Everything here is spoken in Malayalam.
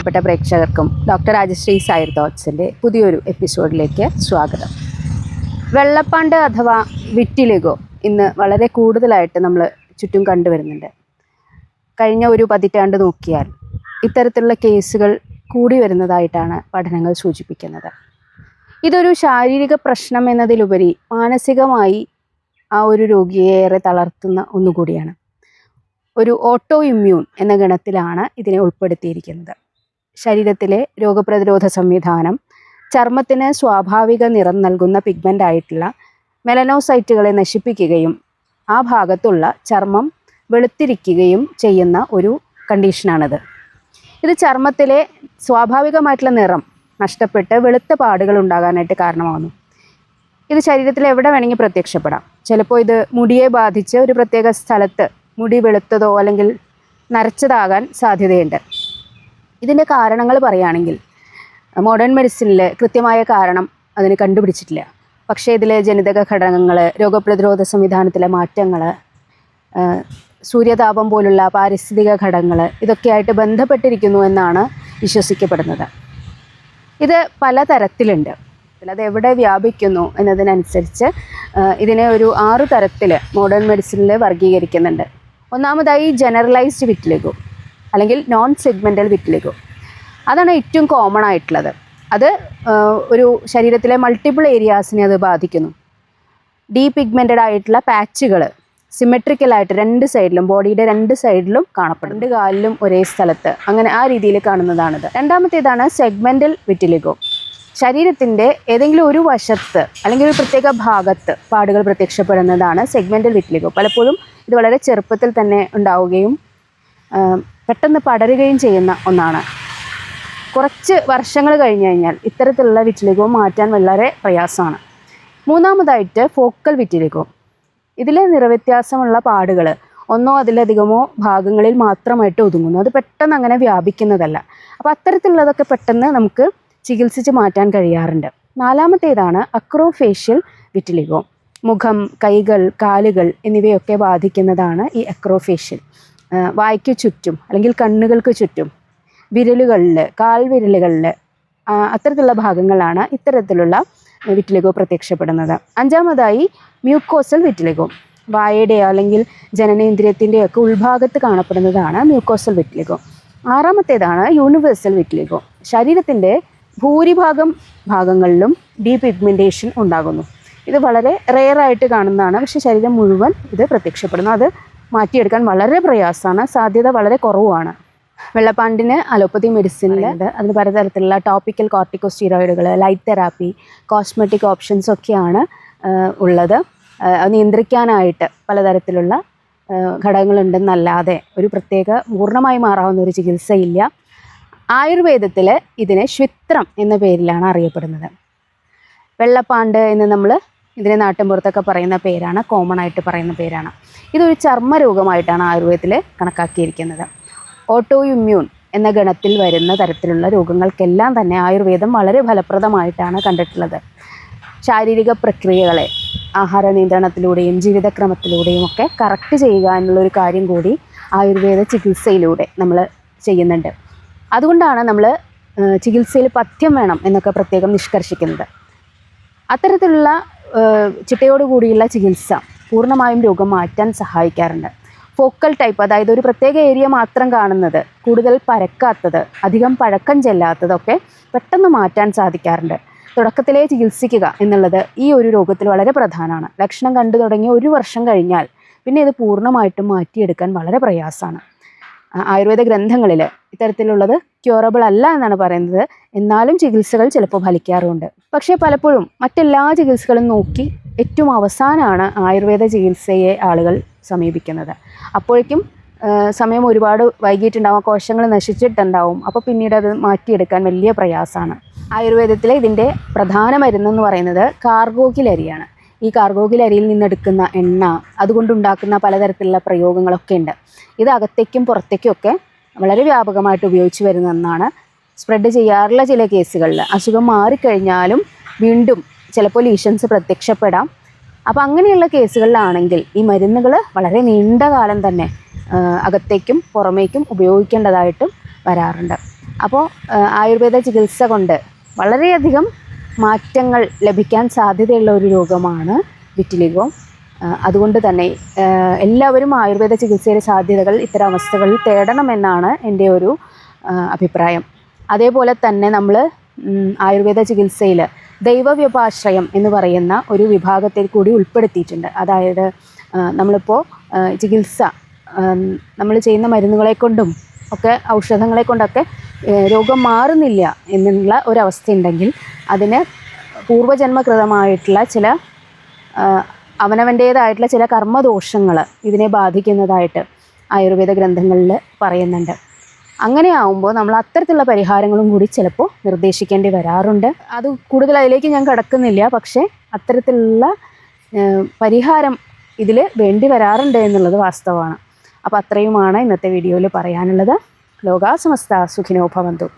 പ്രിയപ്പെട്ട പ്രേക്ഷകർക്കും ഡോക്ടർ രാജശ്രീ സായർ തോട്ട്സിന്റെ പുതിയൊരു എപ്പിസോഡിലേക്ക് സ്വാഗതം. വെള്ളപ്പാണ്ട് അഥവാ വിറ്റിലിഗോ ഇന്ന് വളരെ കൂടുതലായിട്ട് നമ്മൾ ചുറ്റും കണ്ടുവരുന്നുണ്ട്. കഴിഞ്ഞ ഒരു പതിറ്റാണ്ട് നോക്കിയാൽ ഇത്തരത്തിലുള്ള കേസുകൾ കൂടി വരുന്നതായിട്ടാണ് പഠനങ്ങൾ സൂചിപ്പിക്കുന്നത്. ഇതൊരു ശാരീരിക പ്രശ്നം എന്നതിലുപരി മാനസികമായി ആ ഒരു രോഗിയെ ഏറെ തളർത്തുന്ന ഒന്നുകൂടിയാണ്. ഒരു ഓട്ടോ ഇമ്മ്യൂൺ എന്ന ഗണത്തിലാണ് ഇതിനെ ഉൾപ്പെടുത്തിയിരിക്കുന്നത്. ശരീരത്തിലെ രോഗപ്രതിരോധ സംവിധാനം ചർമ്മത്തിന് സ്വാഭാവിക നിറം നൽകുന്ന പിഗ്മെന്റ് ആയിട്ടുള്ള മെലനോസൈറ്റുകളെ നശിപ്പിക്കുകയും ആ ഭാഗത്തുള്ള ചർമ്മം വെളുത്തിരിക്കുകയും ചെയ്യുന്ന ഒരു കണ്ടീഷനാണിത്. ഇത് ചർമ്മത്തിലെ സ്വാഭാവികമായിട്ടുള്ള നിറം നഷ്ടപ്പെട്ട് വെളുത്ത പാടുകൾ ഉണ്ടാകാനായിട്ട് കാരണമാകുന്നു ഇത് ശരീരത്തിൽ എവിടെ വേണമെങ്കിൽ പ്രത്യക്ഷപ്പെടാം. ചിലപ്പോൾ ഇത് മുടിയെ ബാധിച്ച് ഒരു പ്രത്യേക സ്ഥലത്ത് മുടി വെളുത്തതോ അല്ലെങ്കിൽ നരച്ചതാകാൻ സാധ്യതയുണ്ട്. ഇതിന്റെ കാരണങ്ങൾ പറയുകയാണെങ്കിൽ മോഡേൺ മെഡിസിനിൽ കൃത്യമായ കാരണം അതിന് കണ്ടുപിടിച്ചിട്ടില്ല. പക്ഷേ ഇതിലെ ജനിതക ഘടകങ്ങൾ രോഗപ്രതിരോധ സംവിധാനത്തിലെ മാറ്റങ്ങൾ സൂര്യതാപം പോലുള്ള പാരിസ്ഥിതിക ഘടകങ്ങൾ ഇതൊക്കെയായിട്ട് ബന്ധപ്പെട്ടിരിക്കുന്നു എന്നാണ് വിശ്വസിക്കപ്പെടുന്നത്. ഇത് പല തരത്തിലുണ്ട് അത് എവിടെ വ്യാപിക്കുന്നു എന്നതിനനുസരിച്ച് ഇതിനെ ഒരു ആറു തരത്തിൽ മോഡേൺ മെഡിസിനിൽ വർഗീകരിക്കുന്നുണ്ട് ഒന്നാമതായി ജനറലൈസ്ഡ് വിറ്റിലിഗോ അല്ലെങ്കിൽ നോൺ സെഗ്മെന്റൽ വിറ്റിലിഗോ അതാണ് ഏറ്റവും കോമൺ ആയിട്ടുള്ളത്. അത് ഒരു ശരീരത്തിലെ മൾട്ടിപ്പിൾ ഏരിയാസിനെ അത് ബാധിക്കുന്നു. ഡീ ഡീപിഗ്മെന്റഡ് ആയിട്ടുള്ള പാച്ചുകൾ സിമെട്രിക്കലായിട്ട് രണ്ട് സൈഡിലും ബോഡിയുടെ രണ്ട് സൈഡിലും കാണപ്പെടും രണ്ട് കാലിലും ഒരേ സ്ഥലത്ത്. അങ്ങനെ ആ രീതിയിൽ കാണുന്നതാണിത്. രണ്ടാമത്തേതാണ് സെഗ്മെന്റൽ വിറ്റിലിഗോ ശരീരത്തിന്റെ ഏതെങ്കിലും ഒരു വശത്ത് അല്ലെങ്കിൽ ഒരു പ്രത്യേക ഭാഗത്ത് പാടുകൾ പ്രത്യക്ഷപ്പെടുന്നതാണ് സെഗ്മെന്റൽ വിറ്റിലിഗോ പലപ്പോഴും ഇത് വളരെ ചെറുപ്പത്തിൽ തന്നെ ഉണ്ടാവുകയും പെട്ടെന്ന് പടരുകയും ചെയ്യുന്ന ഒന്നാണ്. കുറച്ച് വർഷങ്ങൾ കഴിഞ്ഞു കഴിഞ്ഞാൽ ഇത്തരത്തിലുള്ള വിറ്റിലിഗോ മാറ്റാൻ വളരെ പ്രയാസമാണ്. മൂന്നാമതായിട്ട് ഫോക്കൽ വിറ്റിലിഗോ ഇതിലെ നിറവ്യത്യാസമുള്ള പാടുകൾ ഒന്നോ അതിലധികമോ ഭാഗങ്ങളിൽ മാത്രമായിട്ട് ഒതുങ്ങുന്നു. അത് പെട്ടെന്ന് അങ്ങനെ വ്യാപിക്കുന്നതല്ല. അപ്പോൾ അത്തരത്തിലുള്ളതൊക്കെ പെട്ടെന്ന് നമുക്ക് ചികിത്സിച്ച് മാറ്റാൻ കഴിയാറുണ്ട്. നാലാമത്തേതാണ് അക്രോഫേഷ്യൽ വിറ്റിലിഗോ മുഖം കൈകൾ കാലുകൾ എന്നിവയൊക്കെ ബാധിക്കുന്നതാണ് ഈ അക്രോഫേഷ്യൽ. വായ്ക്ക് ചുറ്റും അല്ലെങ്കിൽ കണ്ണുകൾക്ക് ചുറ്റും വിരലുകളിൽ കാൽവിരലുകളിൽ അത്തരത്തിലുള്ള ഭാഗങ്ങളാണ് ഇത്തരത്തിലുള്ള വിറ്റിലിഗോ പ്രത്യക്ഷപ്പെടുന്നത്. അഞ്ചാമതായി മ്യൂക്കോസൽ വിറ്റിലിഗോ വായയുടെയോ അല്ലെങ്കിൽ ജനനേന്ദ്രിയത്തിന്റെയോ ഒക്കെ ഉൾഭാഗത്ത് കാണപ്പെടുന്നതാണ് മ്യൂക്കോസൽ വിറ്റിലിഗോ ആറാമത്തേതാണ് യൂണിവേഴ്സൽ വിറ്റിലിഗോ ശരീരത്തിന്റെ ഭൂരിഭാഗം ഭാഗങ്ങളിലും ഡീപിഗ്മെന്റേഷൻ ഉണ്ടാകുന്നു. ഇത് വളരെ റെയറായിട്ട് കാണുന്നതാണ് പക്ഷേ ശരീരം മുഴുവൻ ഇത് പ്രത്യക്ഷപ്പെടുന്നു. അത് മാറ്റിയെടുക്കാൻ വളരെ പ്രയാസമാണ്. സാധ്യത വളരെ കുറവുമാണ്. വെള്ളപ്പാണ്ടിന് അലോപ്പതി മെഡിസിനിൽ അതിന് പലതരത്തിലുള്ള ടോപ്പിക്കൽ കോർട്ടിക്കോസ്റ്റീറോയിഡുകൾ ലൈറ്റ് തെറാപ്പി കോസ്മെറ്റിക് ഓപ്ഷൻസ് ഒക്കെയാണ് ഉള്ളത്. അത് നിയന്ത്രിക്കാനായിട്ട് പലതരത്തിലുള്ള ഘടകങ്ങളുണ്ടെന്നല്ലാതെ ഒരു പ്രത്യേക പൂർണമായി മാറാവുന്ന ഒരു ചികിത്സയില്ല. ആയുർവേദത്തിൽ ഇതിനെ ശ്വിത്രം എന്ന പേരിലാണ് അറിയപ്പെടുന്നത്. വെള്ളപ്പാണ്ട് എന്ന് നമ്മൾ ഇതിനെ നാട്ടിൻപുറത്തൊക്കെ പറയുന്ന പേരാണ് കോമൺ ആയിട്ട് പറയുന്ന പേരാണ്. ഇതൊരു ചർമ്മ രോഗമായിട്ടാണ് ആയുർവേദത്തിൽ കണക്കാക്കിയിരിക്കുന്നത്. ഓട്ടോ ഇമ്മ്യൂൺ എന്ന ഗണത്തിൽ വരുന്ന തരത്തിലുള്ള രോഗങ്ങൾക്കെല്ലാം തന്നെ ആയുർവേദം വളരെ ഫലപ്രദമായിട്ടാണ് കണ്ടിട്ടുള്ളത്. ശാരീരിക പ്രക്രിയകളെ ആഹാര നിയന്ത്രണത്തിലൂടെയും ജീവിതക്രമത്തിലൂടെയും ഒക്കെ കറക്റ്റ് ചെയ്യുക എന്നുള്ളൊരു കാര്യം കൂടി ആയുർവേദ ചികിത്സയിലൂടെ നമ്മൾ ചെയ്യുന്നുണ്ട്. അതുകൊണ്ടാണ് നമ്മൾ ചികിത്സയിൽ പഥ്യം വേണം എന്നൊക്കെ പ്രത്യേകം നിഷ്കർഷിക്കുന്നത്. അത്തരത്തിലുള്ള ചിട്ടയോടുകൂടിയുള്ള ചികിത്സ പൂർണമായും രോഗം മാറ്റാൻ സഹായിക്കാറുണ്ട്. ഫോക്കൽ ടൈപ്പ് അതായത് ഒരു പ്രത്യേക ഏരിയ മാത്രം കാണുന്നത് കൂടുതൽ പരക്കാത്തത് അധികം പഴക്കം ചെല്ലാത്തതൊക്കെ പെട്ടെന്ന് മാറ്റാൻ സാധിക്കാറുണ്ട്. തുടക്കത്തിലേ ചികിത്സിക്കുക എന്നുള്ളത് ഈ ഒരു രോഗത്തിൽ വളരെ പ്രധാനമാണ്. ലക്ഷണം കണ്ടു തുടങ്ങി ഒരു വർഷം കഴിഞ്ഞാൽ പിന്നെ ഇത് പൂർണമായിട്ടും മാറ്റിയെടുക്കാൻ വളരെ പ്രയാസമാണ്. ആയുർവേദ ഗ്രന്ഥങ്ങളിൽ ഇത്തരത്തിലുള്ളത് ക്യൂറബിൾ അല്ല എന്നാണ് പറയുന്നത്. എന്നാലും ചികിത്സകൾ ചിലപ്പോൾ ഫലിക്കാറുമുണ്ട് പക്ഷേ പലപ്പോഴും മറ്റെല്ലാ ചികിത്സകളും നോക്കി ഏറ്റവും അവസാനമാണ് ആയുർവേദ ചികിത്സയെ ആളുകൾ സമീപിക്കുന്നത്. അപ്പോഴേക്കും സമയം ഒരുപാട് വൈകിയിട്ടുണ്ടാവും കോശങ്ങൾ നശിച്ചിട്ടുണ്ടാവും. അപ്പോൾ പിന്നീട് അത് മാറ്റിയെടുക്കാൻ വലിയ പ്രയാസമാണ്. ആയുർവേദത്തിലെ ഇതിന്റെ പ്രധാന മരുന്നെന്ന് പറയുന്നത് കാർഗോകിൽ അരിയാണ് ഈ കാർഗോഗിൽ അരിയിൽ നിന്നെടുക്കുന്ന എണ്ണ അതുകൊണ്ടുണ്ടാക്കുന്ന പലതരത്തിലുള്ള പ്രയോഗങ്ങളൊക്കെ ഉണ്ട്. ഇത് അകത്തേക്കും പുറത്തേക്കും ഒക്കെ വളരെ വ്യാപകമായിട്ട് ഉപയോഗിച്ച് വരുന്ന ഒന്നാണ്. സ്പ്രെഡ് ചെയ്യാറുള്ള ചില കേസുകളിൽ അസുഖം മാറിക്കഴിഞ്ഞാലും വീണ്ടും ചിലപ്പോൾ ലീഷൻസ് പ്രത്യക്ഷപ്പെടാം. അപ്പോൾ അങ്ങനെയുള്ള കേസുകളിലാണെങ്കിൽ ഈ മരുന്നുകൾ വളരെ നീണ്ട കാലം തന്നെ അകത്തേക്കും പുറമേക്കും ഉപയോഗിക്കേണ്ടതായിട്ടും വരാറുണ്ട്. അപ്പോൾ ആയുർവേദ ചികിത്സ കൊണ്ട് വളരെയധികം മാറ്റങ്ങൾ ലഭിക്കാൻ സാധ്യതയുള്ള ഒരു രോഗമാണ് വിറ്റിലിഗോ. അതുകൊണ്ട് തന്നെ എല്ലാവരും ആയുർവേദ ചികിത്സയുടെ സാധ്യതകൾ ഇത്തരം അവസ്ഥകളിൽ തേടണമെന്നാണ് എന്റെ ഒരു അഭിപ്രായം. അതേപോലെ തന്നെ നമ്മൾ ആയുർവേദ ചികിത്സയിൽ ദൈവവ്യപാശ്രയം എന്ന് പറയുന്ന ഒരു വിഭാഗത്തിൽ കൂടി ഉൾപ്പെടുത്തിയിട്ടുണ്ട്. അതായത് നമ്മളിപ്പോൾ ചികിത്സ നമ്മൾ ചെയ്യുന്ന മരുന്നുകളെ കൊണ്ടും ഒക്കെ ഔഷധങ്ങളെ കൊണ്ടൊക്കെ രോഗം മാറുന്നില്ല എന്നുള്ള ഒരവസ്ഥയുണ്ടെങ്കിൽ അതിന് പൂർവജന്മകൃതമായിട്ടുള്ള ചില അവനവന്റേതായിട്ടുള്ള ചില കർമ്മദോഷങ്ങൾ ഇതിനെ ബാധിക്കുന്നതായിട്ട് ആയുർവേദ ഗ്രന്ഥങ്ങളിൽ പറയുന്നുണ്ട്. അങ്ങനെ ആവുമ്പോൾ നമ്മൾ അത്തരത്തിലുള്ള പരിഹാരങ്ങളും കൂടി ചിലപ്പോൾ നിർദ്ദേശിക്കേണ്ടി വരാറുണ്ട്. അത് കൂടുതൽ അതിലേക്ക് ഞാൻ കടക്കുന്നില്ല പക്ഷേ അത്തരത്തിലുള്ള പരിഹാരം ഇതിൽ വേണ്ടി വരാറുണ്ട് എന്നുള്ളത് വാസ്തവമാണ്. അപ്പോൾ അത്രയുമാണ് ഇന്നത്തെ വീഡിയോയിൽ പറയാനുള്ളത്. ലോകാസമസ്ത സുഖിനോ ഭവന്തു.